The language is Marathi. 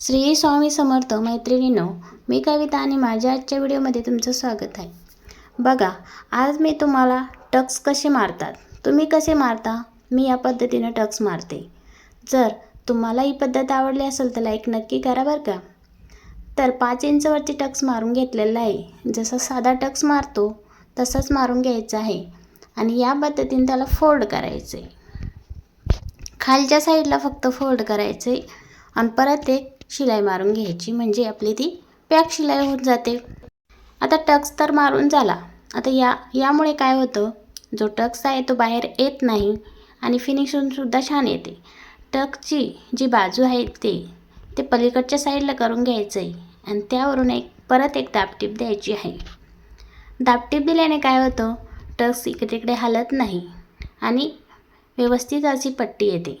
श्री स्वामी समर्थ मैत्रिणीनो मी कविता आणि माझ्या आजच्या व्हिडिओमध्ये तुमचं स्वागत आहे. बघा आज मी तुम्हाला टक्स कसे मारतात? तुम्ही कसे मारता? मी या पद्धतीनं टक्स मारते. जर तुम्हाला ही पद्धत आवडली असेल तर लाईक नक्की करा बरं का. तर पाच इंचवरती टक्स मारून घेतलेला आहे. जसा साधा टक्स मारतो तसंच मारून घ्यायचं आहे. आणि या पद्धतीने त्याला फोल्ड करायचं आहे खालच्या साईडला फक्त फोल्ड करायचे आणि परत एक शिलाई मारून घ्यायची म्हणजे आपली ती पॅक शिलाई होऊन जाते. आता टक्स तर मारून झाला. आता या यामुळे काय होतं? जो टक्स आहे तो बाहेर येत नाही आणि फिनिशिंगसुद्धा छान येते. टक्सची जी बाजू आहे ते ते पलीकडच्या साईडला करून घ्यायचं आहे आणि त्यावरून एक परत एक दाबटीप द्यायची आहे. दाबटीप दिल्याने काय होतं? टक्स इकडे तिकडे हलत नाही आणि व्यवस्थित अशी पट्टी येते.